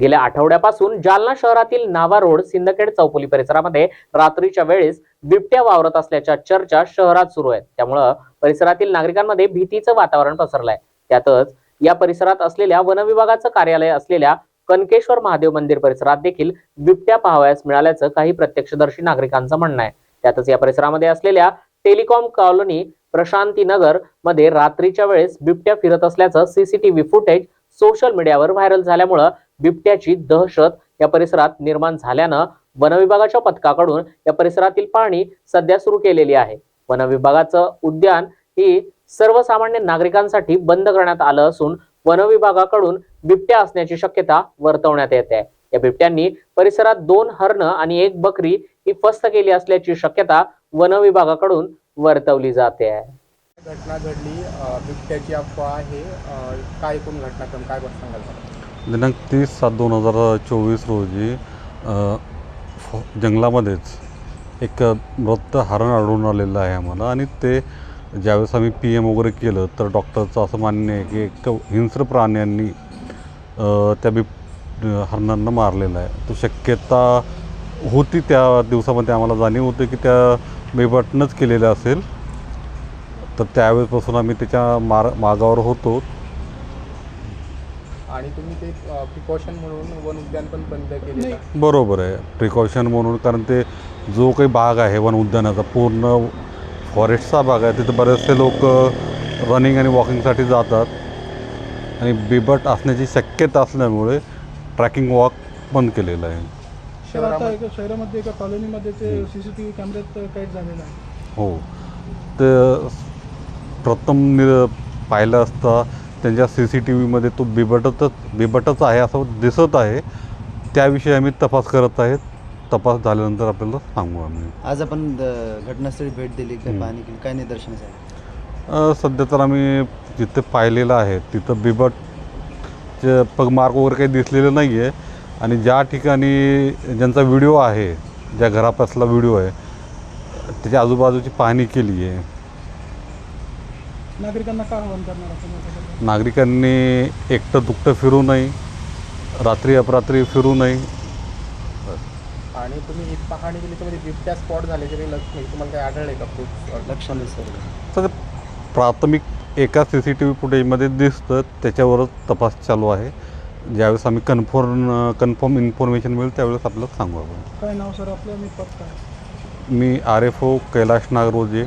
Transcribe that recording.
गेल्या आठवड्यापासून जालना शहरातील नावा रोड सिंदखेड चौफुली परिसरामध्ये रात्रीच्या वेळेस बिबट्या वावरत असल्याच्या चर्चा शहरात सुरू आहेत. त्यामुळं परिसरातील नागरिकांमध्ये भीतीचं वातावरण पसरलंय. त्यातच या परिसरात असलेल्या वन विभागाचं कार्यालय असलेल्या कनकेश्वर महादेव मंदिर परिसरात देखील बिबट्या पाहावयास मिळाल्याचं काही प्रत्यक्षदर्शी नागरिकांचं म्हणणं आहे. त्यातच या परिसरामध्ये असलेल्या टेलिकॉम कॉलनी प्रशांतीनगरमध्ये रात्रीच्या वेळेस बिबट्या फिरत असल्याचं सीसीटीव्ही फुटेज सोशल मीडियावर व्हायरल झाल्यामुळं बिबट्याची दहशत या परिसरात निर्माण झाल्यानं वनविभागाच्या पथकाकडून या परिसरातील पाहणी सध्या सुरू केलेली आहे. वनविभागाचं उद्यान ही सर्वसामान्य नागरिकांसाठी बंद करण्यात आलं असून वनविभागाकडून बिबट्या असण्याची शक्यता वर्तवण्यात येत आहे. या बिबट्यांनी परिसरात दोन हरण आणि एक बकरी ही फस्त केली असल्याची शक्यता वनविभागाकडून वर्तवली जाते. आहे घटना घडली. बिबट्याची अफवा आहे. काय एकूण घटनाक्रम? काय सांगाल? दिनांक तीस सात दोन हजार चोवीस रोजी फ- जंगलामध्येच एक मृत हरण आढळून आलेलं आहे आम्हाला. आणि ते ज्यावेळेस आम्ही पी एम वगैरे केलं तर डॉक्टरचं असं मान्य आहे की एक हिंस्र प्राण्यांनी त्या बिब हरणांना मारलेलं आहे. तो शक्यता होती त्या दिवसामध्ये. आम्हाला जाणीव होते की त्या बिबटनंच केलेलं असेल. तर त्यावेळेसपासून आम्ही त्याच्या मार मागावर होतो. आणि तुम्ही ते प्रिकॉशन म्हणून वन उद्यान पण बंद केले? बरोबर आहे. प्रिकॉशन म्हणून कारण ते जो काही भाग आहे वन उद्यानाचा पूर्ण फॉरेस्टचा भाग आहे तिथे बरेचसे लोक रनिंग आणि वॉकिंगसाठी जातात. आणि बिबट असण्याची शक्यता असल्यामुळे ट्रॅकिंग वॉक बंद केलेलं आहे. शहरामध्ये? एका शहरामध्ये एका कॉलनीमध्ये ते सी सी टी व्ही कॅमेऱ्यात कैद झालेलं आहे. हो. ते प्रथम निर पाहिलं असता त्यांच्या सी सी टी व्हीमध्ये तो बिबटच बिबटच आहे असं दिसत आहे. त्याविषयी आम्ही तपास करत आहेत. तपास झाल्यानंतर आपल्याला सांगू आम्ही. आज आपण घटनास्थळी भेट दिली काय. पाहणी केली काय निदर्शन झालं? सध्या तर आम्ही जिथे पाहिलेलं आहे तिथं बिबटचे पगमार्क वगैरे काही दिसलेलं नाही आहे आणि ज्या ठिकाणी ज्यांचा व्हिडिओ आहे ज्या घरापासला व्हिडिओ आहे त्याच्या आजूबाजूची पाहणी केली आहे नागरिकांना काय आवाहन करणार आपण याच्याबद्दल? नागरिकांनी एकटं दुकटं फिरू नये रात्री अपरात्री फिरू नये. आणि तुम्ही एक पाहणी केली त्यामध्ये बिबट्या स्पॉट लक्ष म्हणजे तुम्हाला आढळले का? खूप लक्ष तर प्राथमिक एका सी सी टी व्ही फुटेजमध्ये दिसतं त्याच्यावरच तपास चालू आहे. ज्यावेळेस आम्ही कन्फर्म कन्फर्म इन्फॉर्मेशन मिळेल त्यावेळेस आपल्याला सांगू आपण. काय नाव सर? आपलं मी मी R F O Kailash Nagroje.